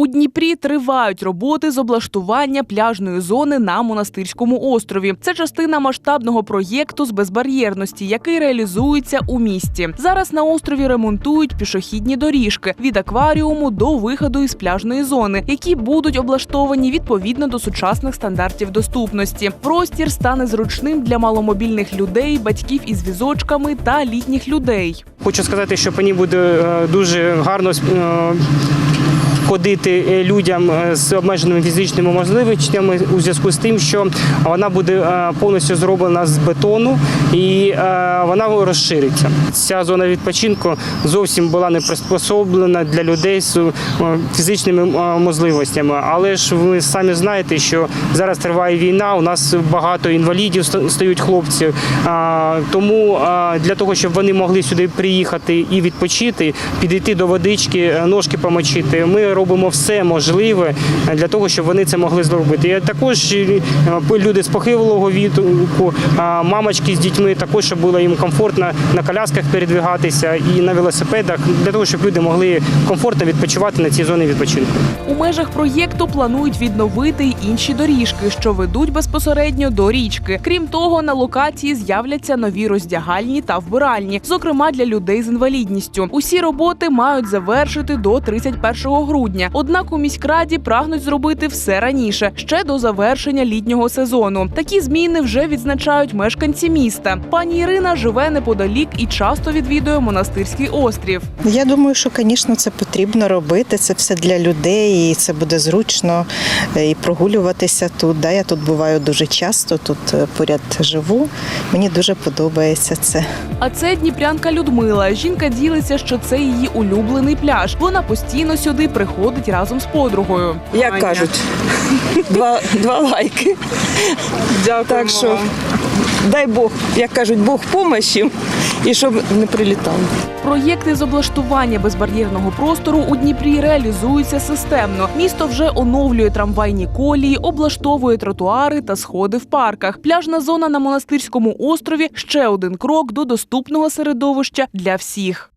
У Дніпрі тривають роботи з облаштування пляжної зони на монастирському острові. Це частина масштабного проєкту з безбар'єрності, який реалізується у місті. Зараз на острові ремонтують пішохідні доріжки від акваріуму до виходу із пляжної зони, які будуть облаштовані відповідно до сучасних стандартів доступності. Простір стане зручним для маломобільних людей, батьків із візочками та літніх людей. Хочу сказати, що по ній буде е, дуже гарно е, ходити е, людям е, з обмеженими фізичними можливостями у зв'язку з тим, що вона буде е, повністю зроблена з бетону і вона розшириться. Ця зона відпочинку зовсім була не приспособлена для людей з фізичними можливостями. Але ж ви самі знаєте, що зараз триває війна. У нас багато інвалідів ста- стають хлопці. Тому для того, щоб вони могли сюди приїхати і відпочити, підійти до водички, ножки помочити, ми робимо все можливе для того, щоб вони це могли зробити. І також е, люди з похилого віку, мамочки з дітьми, також щоб було їм комфортно на колясках передвигатися і на велосипедах, для того, щоб люди могли комфортно відпочивати на цій зоні відпочинку. У межах проєкту планують відновити й інші доріжки, що ведуть безпосередньо до річки. Крім того, на локації з'являться нові роздягальні та вбиральні, зокрема для людей з інвалідністю. Усі роботи мають завершити до 31 грудня. Однак у міськраді прагнуть зробити все раніше, ще до завершення літнього сезону. Такі зміни вже відзначають мешканці міста. Пані Ірина живе неподалік і часто відвідує монастирський острів. Я думаю, що, звісно, це потрібно робити. Це все для людей, і це буде зручно е, і прогулюватися тут. Да, я тут буваю дуже часто, тут е, поряд живу. Мені дуже подобається це. А це дніпрянка Людмила. Жінка ділиться, що це її улюблений пляж. Вона постійно сюди приходить разом з подругою. Як кажуть, два, два лайки. Дякую. Так що дай Бог, як кажуть, Бог помощі і щоб не прилітало. Проєкти з облаштування безбар'єрного простору у Дніпрі реалізуються системно. Місто вже оновлює трамвайні колії, облаштовує тротуари та сходи в парках. Пляжна зона на монастирському острові ще один крок до доступного середовища для всіх.